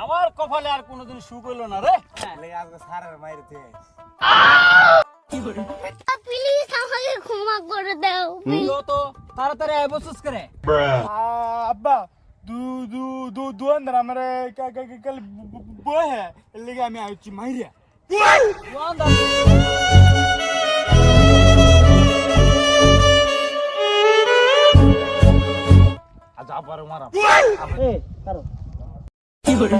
আমার কপালে আর কোনোদিন সুখ হইল না রে। হ্যাঁ। আজকে সারের মাইরতে প্লিজ তো লেগে আমি কারও।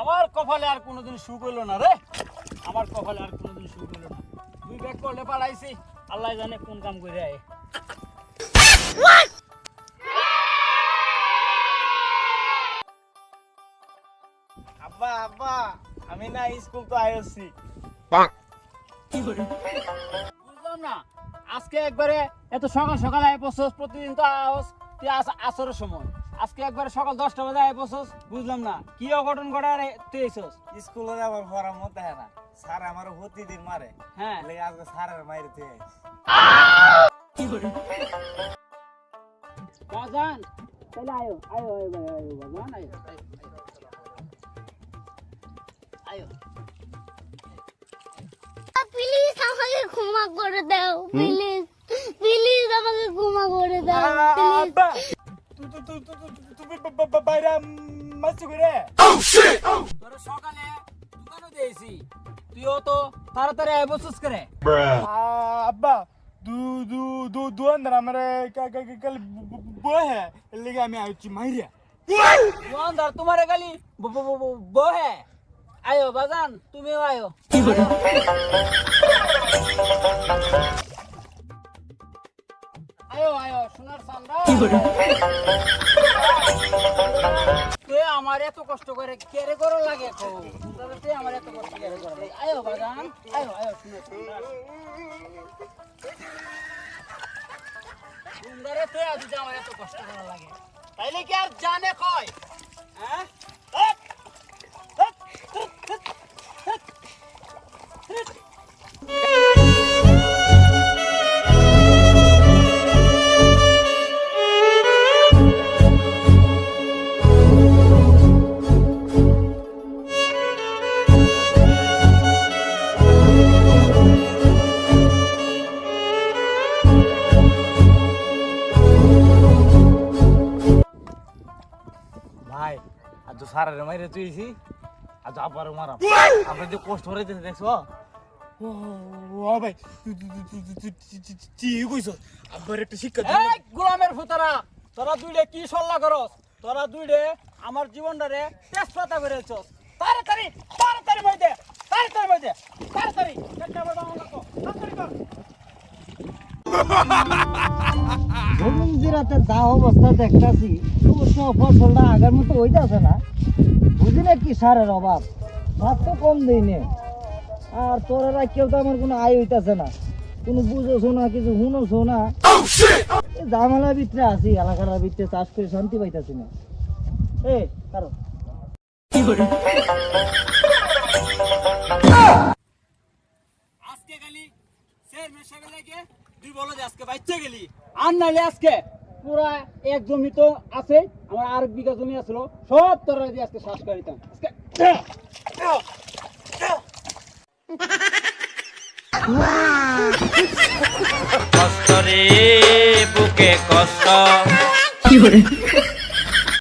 আমার কপালে আর কোনোদিন সুখ হইল না রে। আমার কপালে আর কোনোদিন সুখ হইল না। দুই ব্যাগ করলে পালাইছি। আল্লাহ জানে কোন কাম করে আয়। আব্বা আব্বা আমি না স্কুল তো আইছি বুঝলাম না আজকে একবারে এত সকাল সকাল আয় পড়ছস প্রতিদিন তো আস তুই আসরের সময় আজকে একবারে সকাল দশটা বাজে আয় পড়ছস বুঝলাম না কি অঘটন ঘটার তুই এসছস স্কুলে যাবার পড়ার মতো হয় না স্যার আমার প্রতিদিন মারে হ্যাঁ লেগে আজকে সারের মাইরে তুই বাজান তাহলে আয়ো আয়ো আয়ো আয়ো বাজান আয়ো প্লিজ আমাকে ক্ষমা করে দাও প্লিজ প্লিজ আমাকে ক্ষমা করে দাও প্লিজ আব্বা তুই তুই তুই তুই তুমি বাইরে মাসু করে তোর সকালে দোকানও দিয়েছি তুইও তো তাড়াতাড়ি আয় বসুস করে আব্বা দু দু দু দু अंदर हमारे क्या क्या क्या कल वो है लेके हमें आई ची मारिया দোকানদার তোমার খালি বহে আয়ো, বাজান, তুমিও আয়ো। আয়ো আমার এত কষ্ট করে কেড়ে করো লাগে তুই আমার এত কষ্ট কেড়ে আয়ো, বাজান, আয়ো আয়ো, সোনার তাইলে কি আর জানে কয়? তো সারের মাইরে তুইছি। আজ আবার মারা আমরা যে কষ্ট করে দেখছ? ও ভাই তুই তুই তুই তুই তুই তুই কইছ? আবার একটা শিক্ষা এই গোলামের ফুতারা, তোরা দুইডে কি সল্লা করস? তোরা দুইডে আমার জীবনটারে তেজপাতা করে তাড়াতাড়ি তাড়াতাড়ি মই তাড়াতাড়ি মই তাড়াতাড়ি। একটা আমার বাবা লাগো তাড়াতাড়ি কর। ধরুন যে অবস্থা দেখতাছি অবশ্য ফসলটা আগের মতো হইতাছে না। বুঝি না কি সারের অভাব? ভাত তো কম দেই নে। আর তোরা কেউ তো আমার কোনো আয় হইতাছে না। কোনো বুঝোছো না, কিছু শুনোছো না। ঝামেলার ভিতরে আছি, এলাকার ভিতরে চাষ করে শান্তি পাইতাছি না। এ, কারও। আজকে গেলি চেয়ারম্যান সাহেব লাগে। দুই বলো যে আজকে বাইচে গেলি? আর নাইলে আজকে পুরা এক জমি তো আছে আমার আর বিঘা জমি আসলো সব তোরা দিয়ে আজকে শ্বাস করে দিতাম কষ্ট রে বুকে কষ্ট।